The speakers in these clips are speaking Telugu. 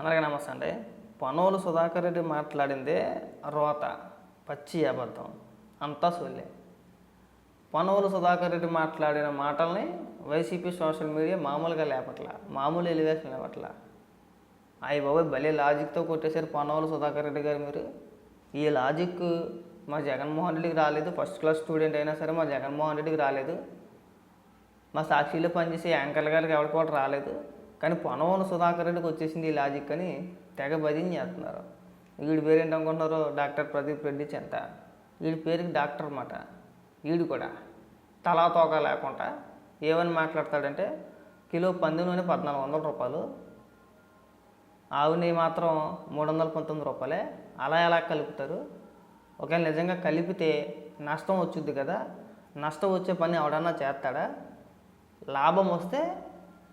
అందరికీ నమస్తే అండి. పనోలు సుధాకర్ రెడ్డి మాట్లాడిందే రోత పచ్చి అబద్ధం అంతా సొల్లే పనోలు సుధాకర్ రెడ్డి మాట్లాడిన మాటల్ని వైసీపీ సోషల్ మీడియా మామూలుగా లేపట్ల మామూలు ఎలివేషన్ లేపట్ల. అయ్యి బాబాయ్ భలే లాజిక్తో కొట్టేశారు పనోలు సుధాకర్ రెడ్డి గారు మీరు. ఈ లాజిక్ మా జగన్మోహన్ రెడ్డికి రాలేదు ఫస్ట్ క్లాస్ స్టూడెంట్ అయినా సరే మా జగన్మోహన్ రెడ్డికి రాలేదు. మా సాక్షిలో పనిచేసే యాంకర్ల గారికి ఎవరికి కూడా రాలేదు. కానీ పొనవన సుధాకర్ రెడ్డికి వచ్చేసింది ఈ లాజిక్ అని తెగ భజన చేస్తున్నారు. వీడి పేరు ఏంటనుకుంటున్నారు డాక్టర్ ప్రదీప్ రెడ్డి చెంత. వీడి పేరుకి డాక్టర్ అన్నమాట. వీడు కూడా. తలా తోక లేకుండా ఏమని మాట్లాడతాడంటే కిలో పంది నూనె పద్నాలుగు వందల రూపాయలు ఆవు నెయ్యి మాత్రం మూడు వందల పంతొమ్మిది రూపాయలే అలా ఎలా కలుపుతారు? ఒకవేళ నిజంగా కలిపితే నష్టం వచ్చుద్ది కదా నష్టం వచ్చే పని ఎవడన్నా చేస్తాడా? లాభం వస్తే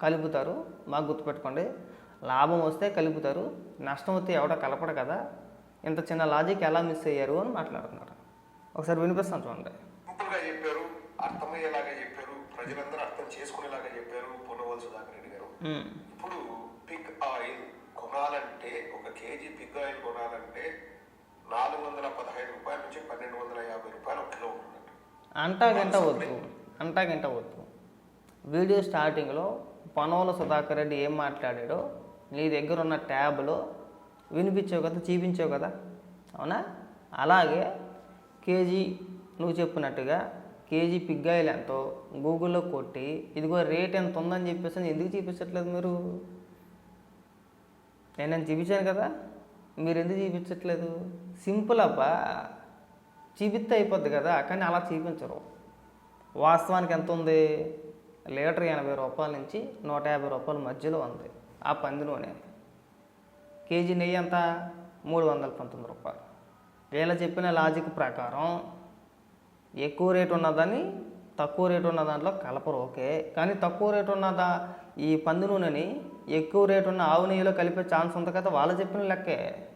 కలుపుతారు. బాగా గుర్తుపెట్టుకోండి. లాభం వస్తే కలుపుతారు. నష్టం వస్తే ఎవడో కలపడు కదా. ఇంత చిన్న లాజిక్ ఎలా మిస్ అయ్యారు అని మాట్లాడుతున్నారు. ఒకసారి వినిపిస్తాను చూడండి. సింపుల్గా చెప్పారు. అర్థమయ్యేలాగా చెప్పారు. ప్రజలందరూ అర్థం చేసుకునేలాగా చెప్పారు పొన్నవల్ సుధాకర్ రెడ్డి గారు. ఇప్పుడు పిగ్ ఆయిల్ కొనాలంటే ఒక కేజీ పిగ్ ఆయిల్ కొనాలంటే నాలుగు వందల పదహైదు రూపాయల నుంచి పన్నెండు వందల యాభై రూపాయలు ఒక కిలో ఉంటుందండి అంటా గింట వద్దు. అంటా గింట వద్దు. వీడియో స్టార్టింగ్లో పనోల సుధాకర్ రెడ్డి ఏం మాట్లాడాడో నీ దగ్గర ఉన్న ట్యాబ్లో వినిపించావు కదా చూపించావు కదా అవునా? అలాగే కేజీ నువ్వు చెప్పినట్టుగా కేజీ పిగ్గాయలు ఎంతో గూగుల్లో కొట్టి ఇదిగో రేట్ ఎంత ఉందని చెప్పేసి ఎందుకు చూపించట్లేదు మీరు? నేను నేను చూపించాను కదా మీరు ఎందుకు చూపించట్లేదు? సింపుల్ అబ్బా చూపిస్తే అయిపోద్ది కదా కానీ అలా చూపించరు. వాస్తవానికి ఎంత ఉంది? లీటర్ ఎనభై రూపాయల నుంచి నూట యాభై రూపాయల మధ్యలో ఉంది ఆ పంది నూనె. కేజీ నెయ్యి అంత మూడు వందల పంతొమ్మిది రూపాయలు. వీళ్ళ చెప్పిన లాజిక్ ప్రకారం ఎక్కువ రేటు ఉన్నదని తక్కువ రేటు ఉన్న దాంట్లో కలపరు ఓకే. కానీ తక్కువ రేటు ఉన్న దా ఈ పంది నూనెని ఎక్కువ రేటు ఉన్న ఆవు నెయ్యిలో కలిపే ఛాన్స్ ఉంది కదా వాళ్ళు చెప్పిన లెక్కే.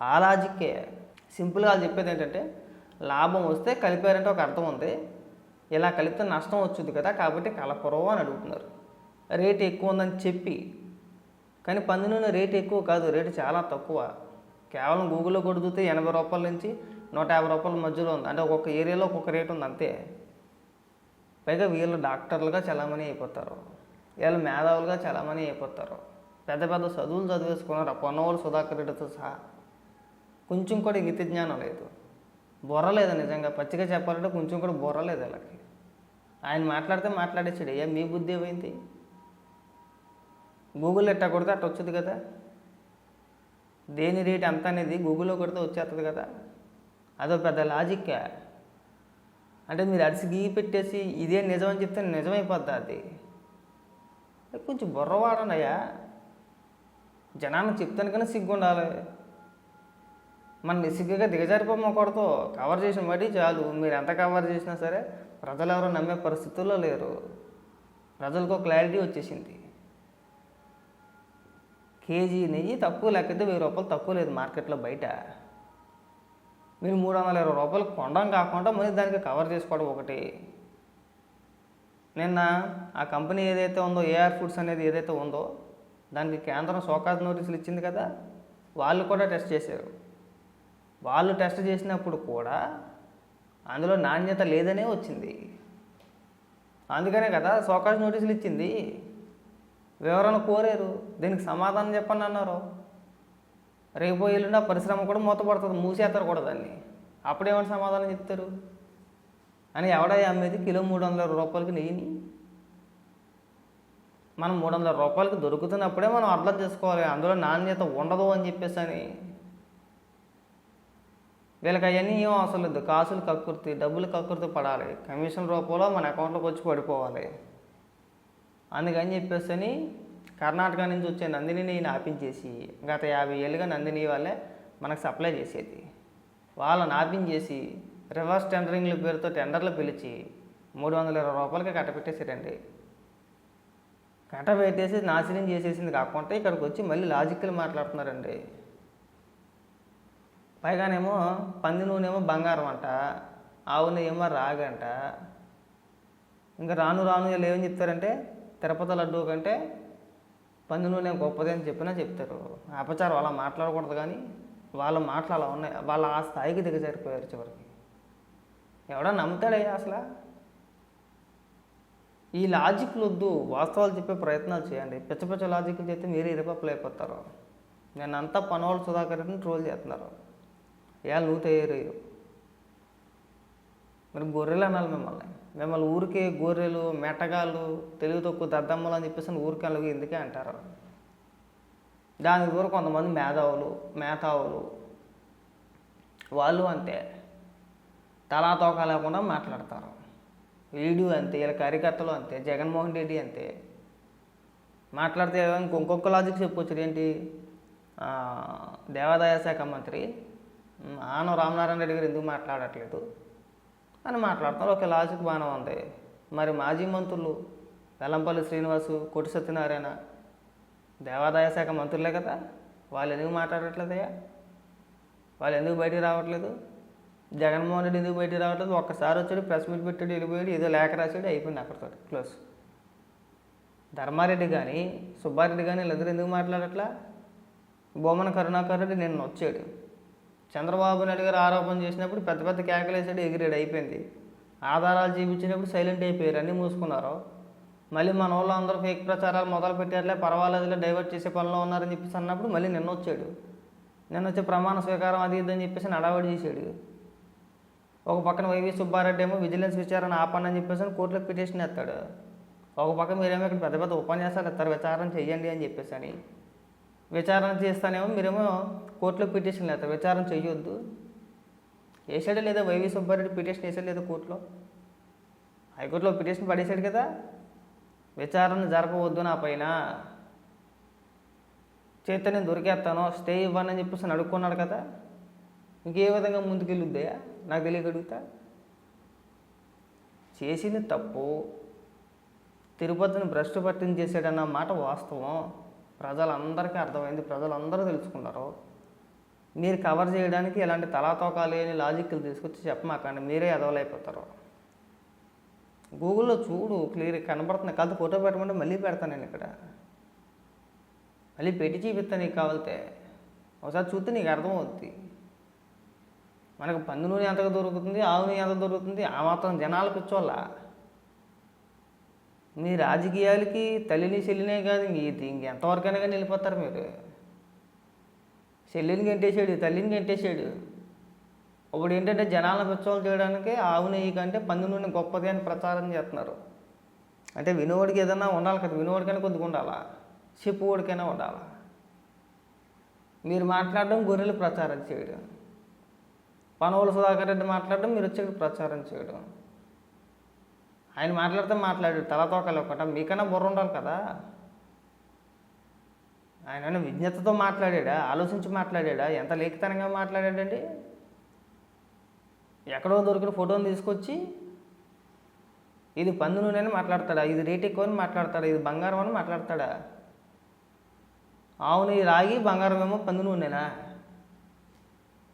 ఆ లాజిక్కే. సింపుల్గా చెప్పేది ఏంటంటే లాభం వస్తే కలిపారంటే ఒక అర్థం ఉంది. ఇలా కలిపితే నష్టం వచ్చింది కదా కాబట్టి కలపరు అని అడుగుతున్నారు. రేటు ఎక్కువ ఉందని చెప్పి. కానీ పంది నూనె రేటు ఎక్కువ కాదు రేటు చాలా తక్కువ. కేవలం గూగుల్లో కొడుతుంటే ఎనభై రూపాయల నుంచి నూట యాభై రూపాయల మధ్యలో ఉంది. అంటే ఒక్కొక్క ఏరియాలో ఒక్కొక్క రేటు ఉంది అంతే. పైగా వీళ్ళు డాక్టర్లుగా చలామణి అయిపోతారు. వీళ్ళు మేధావులుగా చలామణి అయిపోతారు. పెద్ద పెద్ద చదువులు చదివేసుకున్నారు? పొన్నవాళ్ళు సుధాకర్ రెడ్డితో సహా. కొంచెం కూడా ఇంగిత జ్ఞానం లేదు. బుర్ర లేదు నిజంగా? పచ్చిగా చెప్పాలంటే కొంచెం కూడా బుర్ర లేదు వీళ్ళకి. ఆయన మాట్లాడితే మాట్లాడేసాడు. ఏ మీ బుద్ధి ఏమైంది? గూగుల్ ఎట్టా కొడితే అట్ట వచ్చేది కదా? దేని రేట్ ఎంత అనేది గూగుల్లో కొడితే వచ్చేస్తుంది కదా? అదో పెద్ద లాజిక్ అంటే మీరు అడిసి గీ పెట్టేసి ఇదే నిజం అని చెప్తే నిజమైపోద్ది అది? కొంచెం బుర్ర జనాన్ని జనానికి చెప్తాను కానీ సిగ్గు ఉండాలి మన నిసిగ్గుగా దిగజారిపోమకూడదు కవర్ చేసిన బట్టి చాలు. మీరు ఎంత కవర్ చేసినా సరే ప్రజలు ఎవరు నమ్మే పరిస్థితుల్లో లేరు. ప్రజలకు క్లారిటీ వచ్చేసింది. కేజీ నెయ్యి తక్కువ లేకపోతే వెయ్యి రూపాయలు తక్కువ లేదు మార్కెట్లో బయట. మీరు మూడు వందల ఇరవై రూపాయలు కొనడం కాకుండా మళ్ళీ దానికి కవర్ చేసుకోవడం ఒకటి. నిన్న ఆ కంపెనీ ఏదైతే ఉందో ఏఆర్ ఫుడ్స్ అనేది ఏదైతే ఉందో దానికి కేంద్రం సోకాజ్ నోటీసులు ఇచ్చింది కదా వాళ్ళు కూడా టెస్ట్ చేశారు. వాళ్ళు టెస్ట్ చేసినప్పుడు కూడా అందులో నాణ్యత లేదనే వచ్చింది. అందుకనే కదా సోకాష్ నోటీసులు ఇచ్చింది. వివరణ కోరారు. దీనికి సమాధానం చెప్పండి అన్నారు. రేపు ఎల్లుండి ఆ పరిశ్రమ కూడా మూతపడుతుంది. మూసేస్తారు కూడా దాన్ని. అప్పుడేమని సమాధానం చెప్తారు? అని ఎవడా అమ్మేది కిలో మూడు వందల రూపాయలకి నెయ్యిని. మనం మూడు వందల రూపాయలకి దొరుకుతున్నప్పుడే మనం అర్థం చేసుకోవాలి. అందులో నాణ్యత ఉండదు అని చెప్పేసి అని. వీళ్ళకి అవన్నీ ఏం అవసరం లేదు. కాసులు కక్కుర్తి డబ్బులు కక్కుర్తి పడాలి. కమిషన్ రూపంలో మన అకౌంట్లోకి వచ్చి పడిపోవాలి. అందుకని చెప్పేసి అని కర్ణాటక నుంచి వచ్చే నందిని ఆపించేసి గత యాభై ఏళ్ళుగా నందిని వాళ్ళే మనకు సప్లై చేసేది. వాళ్ళని ఆపించేసి రివర్స్ టెండరింగ్ల పేరుతో టెండర్లు పిలిచి మూడు వందల ఇరవై రూపాయలకి కట్టపెట్టేసారండి కట్టబెట్టేసి నాశనం చేసేసింది కాకుండా ఇక్కడికి వచ్చి మళ్ళీ లాజికల్ మాట్లాడుతున్నారండి. పైగానేమో పంది నూనెమో బంగారం అంట ఆవు ఏమో రాగంట. ఇంకా రాను రాను వీళ్ళు ఏమని చెప్తారంటే తిరుపతి లడ్డు కంటే పంది నూనె గొప్పది అని చెప్పినా చెప్తారు. అపచారం అలా మాట్లాడకూడదు కానీ వాళ్ళ మాటలు అలా ఉన్నాయి. వాళ్ళు ఆ స్థాయికి దిగజారిపోయారు చివరికి. ఎవడో నమ్ముతాడయ్యా అసలు? ఈ లాజిక్లు వద్దు. వాస్తవాలు చెప్పే ప్రయత్నాలు చేయండి. పిచ్చ పిచ్చ లాజిక్లు చెప్తే మీరు ఇరపప్పులు అయిపోతారు నేను అంతా పనవాళ్ళు సుధాకర్ని ట్రోల్ చేస్తున్నారు. ఇవాళ నువ్వు తయారయ్యావు మరి గొర్రెలు అనాలి మిమ్మల్ని. మిమ్మల్ని ఊరికే గొర్రెలు మెటగాళ్ళు తెలుగు తక్కువ దద్దమ్మలు అని చెప్పేసి ఊరికే అలాగే ఎందుకే అంటారు? దానికి కూడా కొంతమంది మేధావులు మేధావులు. వాళ్ళు అంతే. తలా తోక లేకుండా మాట్లాడతారు. వీడు అంతే వీళ్ళ కార్యకర్తలు అంతే జగన్మోహన్ రెడ్డి అంతే. మాట్లాడితే ఇంకొక లాజిక్ చెప్పొచ్చు ఏంటి? దేవాదాయ శాఖ మంత్రి ఆనం రామనారాయణ రెడ్డి గారు ఎందుకు మాట్లాడట్లేదు? అని మాట్లాడుతున్నారు. ఒక లాజిక్ బాగానే ఉంది. మరి మాజీ మంత్రులు వెల్లంపల్లి శ్రీనివాసు కొట్టి సత్యనారాయణ దేవాదాయ శాఖ మంత్రులే కదా? వాళ్ళు ఎందుకు మాట్లాడట్లేదయ్యా? వాళ్ళు ఎందుకు బయటికి రావట్లేదు? జగన్మోహన్ రెడ్డి ఎందుకు బయటికి రావట్లేదు? ఒక్కసారి వచ్చాడు ప్రెస్ మీట్ పెట్టాడు వెళ్ళిపోయాడు ఏదో లేఖ రాసాడు అయిపోయింది అక్కడితో క్లోజ్ ధర్మారెడ్డి కానీ సుబ్బారెడ్డి కానీ వీళ్ళిద్దరు ఎందుకు మాట్లాడట్లా? బొమ్మన కరుణాకర్ రెడ్డి నిన్న వచ్చాడు. చంద్రబాబు నాయుడు గారు ఆరోపణ చేసినప్పుడు పెద్ద పెద్ద కేకలేసాడు ఎగిరేడు అయిపోయింది. ఆధారాలు చూపించినప్పుడు సైలెంట్ అయిపోయారు. అన్నీ మూసుకున్నారు. మళ్ళీ మన వాళ్ళు అందరూ ఫేక్ ప్రచారాలు మొదలు పెట్టారులే పర్వాలేదులే డైవర్ట్ చేసే పనిలో ఉన్నారని చెప్పేసి అన్నప్పుడు మళ్ళీ నిన్న వచ్చాడు. నిన్న వచ్చే ప్రమాణ స్వీకారం అది ఇది అని చెప్పేసి నడవడి చేశాడు. ఒక పక్కన వైవి సుబ్బారెడ్డి ఏమో విజిలెన్స్ విచారణ ఆపండి అని చెప్పేసి కోర్టులో పిటిషన్ ఎత్తాడు ఒక పక్క మీరేమో ఇక్కడ పెద్ద పెద్ద ఉపన్యాసాలు ఎత్తారు విచారణ చేయండి అని చెప్పేసి అని. విచారణ చేస్తానేమో మీరేమో కోర్టులో పిటిషన్ లేదా విచారణ చేయొద్దు వేసాడు లేదా వైవి సుబ్బారెడ్డి పిటిషన్ వేసాడు లేదా కోర్టులో? హైకోర్టులో పిటిషన్ పడేశాడు కదా. విచారణ జరపవద్దు నా పైన. చేత నేను దొరికేస్తాను స్టే ఇవ్వను అని చెప్పేసి అడుక్కున్నాడు కదా. ఇంకే విధంగా ముందుకెళ్ళుద్దయా నాకు తెలియక అడుగుతా చేసింది తప్పు. తిరుపతిని భ్రష్టు పట్టించేసాడన్న మాట వాస్తవం. ప్రజలందరికీ అర్థమైంది ప్రజలందరూ తెలుసుకున్నారు. మీరు కవర్ చేయడానికి ఎలాంటి తలాతోకా లేని లాజిక్లు తీసుకొచ్చి చెప్పమాకండి. మీరే ఎదవలైపోతారు. గూగుల్లో చూడు క్లియర్ కనబడుతుంది. కాదు ఫోటో పెట్టమంటే మళ్ళీ పెడతాను నేను ఇక్కడ. మళ్ళీ పెట్టి చూపిస్తాను నీకు కావాలితే. ఒకసారి చూస్తే నీకు అర్థమవుద్ది. మనకు పంది నూనె ఎంతగా దొరుకుతుంది ఆవు నూనె ఎంత దొరుకుతుంది ఆ మాత్రం జనాలు కూర్చోవాల మీ రాజకీయాలకి తల్లిని చెల్లినే కాదు ఇంక ఇంకెంతవరకైనా కానీ వెళ్ళిపోతారు మీరు. చెల్లిని గెంటేసాడు తల్లిని గెంటేసాడు అప్పుడు ఏంటంటే జనాలను పిచ్చోలు చేయడానికి ఆవు నెయ్యి కంటే పంది నూనె గొప్పది అని ప్రచారం చేస్తున్నారు. అంటే వినోడికి ఏదైనా ఉండాలి కదా వినోడికైనా కొద్దిగా ఉండాలా? చెప్పుకోడికైనా ఉండాలా? మీరు మాట్లాడడం గొర్రెలు ప్రచారం చేయడం. పనవల సుధాకర్ రెడ్డి మాట్లాడడం మీరు వచ్చి ప్రచారం చేయడం. ఆయన మాట్లాడితే మాట్లాడాడు తలతోకలు ఒకట మీకన్నా బుర్ర ఉండాలి కదా? ఆయన విజ్ఞతతో మాట్లాడా ఆలోచించి మాట్లాడాడా? ఎంత లేఖితనంగా మాట్లాడాడండి? ఎక్కడో దొరికిన ఫోటోని తీసుకొచ్చి ఇది పందు నూనె అని మాట్లాడతాడా? ఇది రేట్ ఎక్కువ అని మాట్లాడతాడా? ఇది బంగారం అని మాట్లాడతాడా? అవును ఇది రాగి బంగారం ఏమో పందు నూనెనా?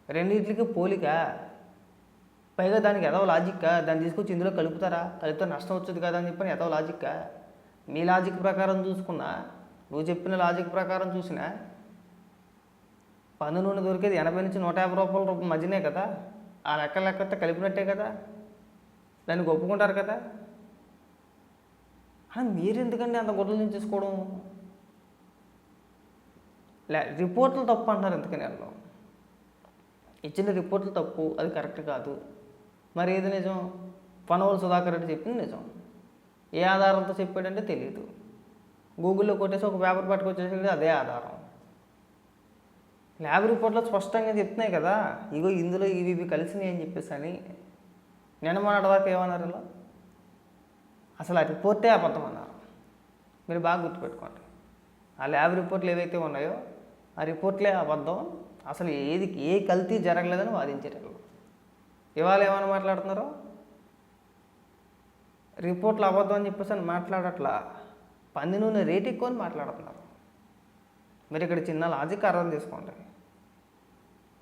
రెండింటికి పోలిక. పైగా దానికి ఎదవ లాజిక్కా? దాన్ని తీసుకొచ్చి ఇందులో కలుపుతారా? కలిపితే నష్టం వచ్చేది కదా అని చెప్పని ఎదవ లాజిక్కా? మీ లాజిక్ ప్రకారం చూసుకున్నా నువ్వు చెప్పిన లాజిక్ ప్రకారం చూసినా పన్ను నూనె దొరికేది ఎనభై నుంచి నూట యాభై రూపాయల రూపాయల మధ్యనే కదా? ఆ లెక్క లెక్క కలిపినట్టే కదా? దానికి ఒప్పుకుంటారు కదా? మీరు ఎందుకండి అంత గొడవలు తీసుకోవడం లే రిపోర్ట్లు తప్పు అంటారు ఎందుకని వాళ్ళు. ఇచ్చిన రిపోర్ట్లు తప్పు అది కరెక్ట్ కాదు. మరి ఏది నిజం? పనవల్ సుధాకర్ రెడ్డి చెప్పింది నిజం. ఏ ఆధారంతో చెప్పాడంటే తెలియదు. గూగుల్లో కొట్టేసి ఒక పేపర్ పట్టుకొచ్చేసి అదే ఆధారం. ల్యాబ్ రిపోర్ట్లో స్పష్టంగా చెప్తున్నాయి కదా ఇగో ఇందులో ఇవి ఇవి కలిసినాయి అని చెప్పేసి అని. నిన్న మొన్నటిదాకా ఏమన్నారు ఇలా అసలు ఆ రిపోర్టే అబద్ధం అన్నారు. మీరు బాగా గుర్తుపెట్టుకోండి. ఆ ల్యాబ్ రిపోర్ట్లు ఏవైతే ఉన్నాయో ఆ రిపోర్ట్లే అబద్ధం. అసలు ఏది ఏ కల్తీ జరగలేదని వాదించారు ఇవాళ ఏమని మాట్లాడుతున్నారు? రిపోర్ట్లు అబద్ధం అని చెప్పేసి అని మాట్లాడట్లా. పంది నూనె రేట్ ఎక్కువ అని మాట్లాడుతున్నారు. మీరు ఇక్కడ చిన్న లాజిక్ అర్థం చేసుకోండి.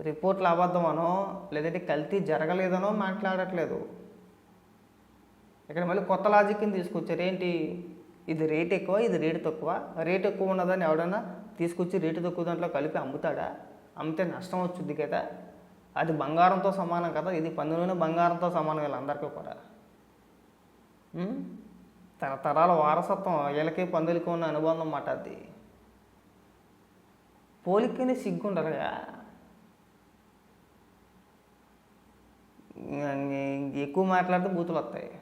రిపోర్ట్లు అబద్ధమనో లేదంటే కల్తీ జరగలేదనో మాట్లాడట్లేదు. ఇక్కడ మళ్ళీ కొత్త లాజిక్ని తీసుకొచ్చారు. ఏంటి? ఇది రేట్ ఎక్కువ ఇది రేటు తక్కువ. రేట్ ఎక్కువ ఉన్నదని ఎవడన్నా తీసుకొచ్చి రేటు తక్కువ దాంట్లో కలిపి అమ్ముతాడా? అమ్మితే నష్టం వచ్చుద్ది కదా. అది బంగారంతో సమానం కదా. ఇది పందులోనే బంగారంతో సమానం వీళ్ళందరికీ కూడా. తరతరాల వారసత్వం వీళ్ళకి పందులకి ఉన్న అనుబంధం అన్నమాట అది. పోలికనే సిగ్గుండరుగా ఎక్కువ మాట్లాడితే బూతులు వస్తాయి.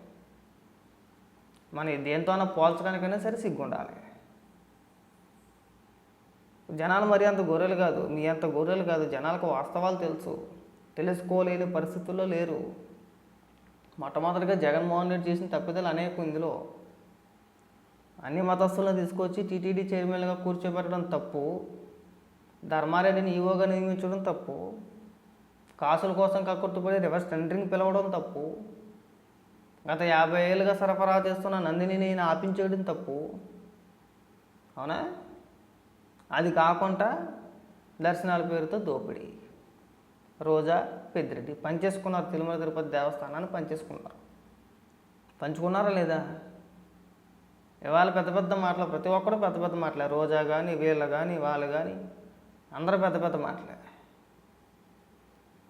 మన దేంతోనో పోల్చడానికైనా సరే సిగ్గుండాలి. జనాలు మరి అంత గొర్రెలు కాదు. మీ అంత గొర్రెలు కాదు. జనాలకు వాస్తవాలు తెలుసు. తెలుసుకోలేని పరిస్థితుల్లో లేరు. మొట్టమొదటిగా జగన్మోహన్ రెడ్డి చేసిన తప్పిదాలు అనేక ఇందులో. అన్ని మతస్థులను తీసుకొచ్చి టీటీడీ చైర్మన్గా కూర్చోబెట్టడం తప్పు. ధర్మారెడ్డిని ఈవోగా నియమించడం తప్పు. కాసుల కోసం కక్కుర్తిపడి రివర్స్ టెండరింగ్ పిలవడం తప్పు. గత యాభై ఏళ్ళుగా సరఫరా చేస్తున్న నందిని నేను ఆపించేయడం తప్పు. అవునా? అది కాకుండా దర్శనాల పేరుతో దోపిడీ. రోజా పెద్దిరెడ్డి పనిచేసుకున్నారు తిరుమల తిరుపతి దేవస్థానాన్ని పనిచేసుకున్నారు పంచుకున్నారా లేదా? ఇవాళ పెద్ద పెద్ద మాటలు ప్రతి ఒక్కరు పెద్ద పెద్ద మాటలే. రోజా కానీ వీళ్ళు కానీ వాళ్ళు కానీ అందరూ పెద్ద పెద్ద మాటలే.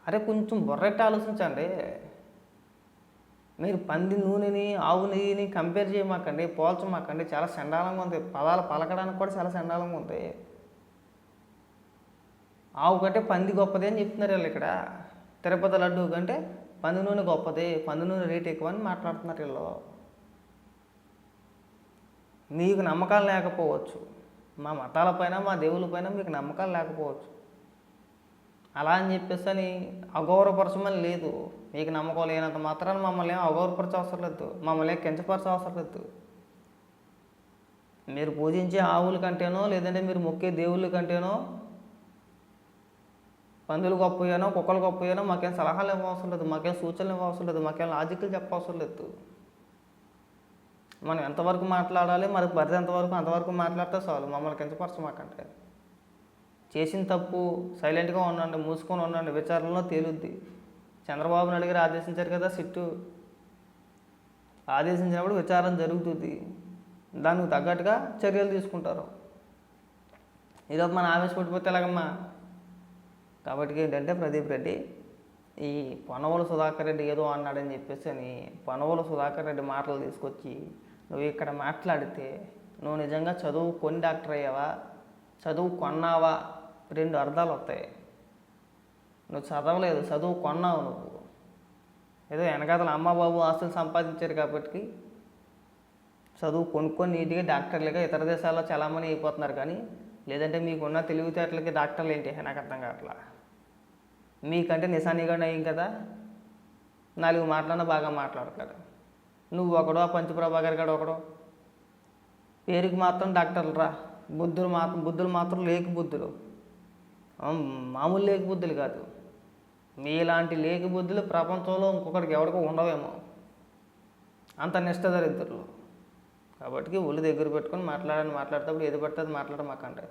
అరే కొంచెం బొర్రెట్టి ఆలోచించండి. మీరు పంది నూనెని ఆవు నెయ్యిని కంపేర్ చేయమాకండి పోల్చమాకండి. చాలా చండాలంగా ఉంది. పదాలు పలకడానికి కూడా చాలా చండాలంగా ఉంది. ఆవు కంటే పంది గొప్పది అని చెప్తున్నారు వీళ్ళు ఇక్కడ. తిరుపతి లడ్డు కంటే పంది నూనె గొప్పది పంది నూనె రేట్ ఎక్కువ అని మాట్లాడుతున్నారు వీళ్ళు. మీకు నమ్మకాలు లేకపోవచ్చు. మా మతాలపైన మా దేవులపైన మీకు నమ్మకాలు లేకపోవచ్చు. అలా అని చెప్పేసి అని అగౌరవపరచమని లేదు. మీకు నమ్మకం లేనంత మాత్రాన మమ్మల్ని ఏం అగౌరవపరచ అవసరం లేదు మమ్మల్ని ఏం కించపరచ అవసరం లేదు మీరు పూజించే ఆవుల కంటేనో లేదంటే మీరు మొక్కే దేవుళ్ళ కంటేనో పందులు గొప్పయ్యానో కుక్కలు గొప్పయ్యానో మాకేం సలహాలు ఇవ్వవసరం లేదు మాకేం సూచనలు ఇవ్వవసరం లేదు మాకేం లాజిక్లు చెప్పవసరం లేదు మనం ఎంతవరకు మాట్లాడాలి మనకు పరిధి ఎంతవరకు అంతవరకు మాట్లాడితే చాలు. మమ్మల్ని కించపరచమాకంటే చేసిన తప్పు సైలెంట్గా ఉండండి మూసుకొని ఉండండి విచారణలో తేలుద్ది. చంద్రబాబు నాయుడు గారు ఆదేశించారు కదా సిట్టు. ఆదేశించినప్పుడు విచారణ జరుగుతుంది. దానికి తగ్గట్టుగా చర్యలు తీసుకుంటారు. ఈరోజు మన ఆవేశపడిపోతే ఎలాగమ్మా? కాబట్టి ఏంటంటే ప్రదీప్ రెడ్డి ఈ పొనవల సుధాకర్ రెడ్డి ఏదో అన్నాడని చెప్పేసి అని పొనవల సుధాకర్ రెడ్డి మాటలు తీసుకొచ్చి నువ్వు ఇక్కడ మాట్లాడితే నువ్వు నిజంగా చదువు కొని డాక్టర్ అయ్యావా? చదువు కొన్నావా? రెండు అర్థాలు వస్తాయి. నువ్వు చదవలేదు చదువు కొన్నావు నువ్వు. ఏదో వెనకాతల అమ్మ బాబు ఆస్తులు సంపాదించారు కాబట్టి చదువు కొనుక్కొని నీట్గా డాక్టర్లుగా ఇతర దేశాల్లో చలామణి అయిపోతున్నారు కానీ లేదంటే మీకున్న తెలివితేటలకి డాక్టర్లు ఏంటి? నాకు అర్థం కావట్లా. మీకంటే నిశానిగా అయ్యింది కదా? నాలుగు మాట్లాడినా బాగా మాట్లాడతారు. నువ్వు ఒకడో పంచప్రభాకర్ గడు ఒకడో. పేరుకి మాత్రం డాక్టర్లు రా బుద్ధులు మాత్రం బుద్ధులు మాత్రం లేక బుద్ధులు. మామూలు లేక బుద్ధులు కాదు. మీలాంటి లేక బుద్ధులు ప్రపంచంలో ఇంకొకరికి ఎవరికో ఉండవేమో. అంత నిష్ట దరిద్రులు. కాబట్టి ఒళ్ళు దగ్గర పెట్టుకొని మాట్లాడని మాట్లాడేటప్పుడు ఏది పడుతుంది అది మాట్లాడమాకండి.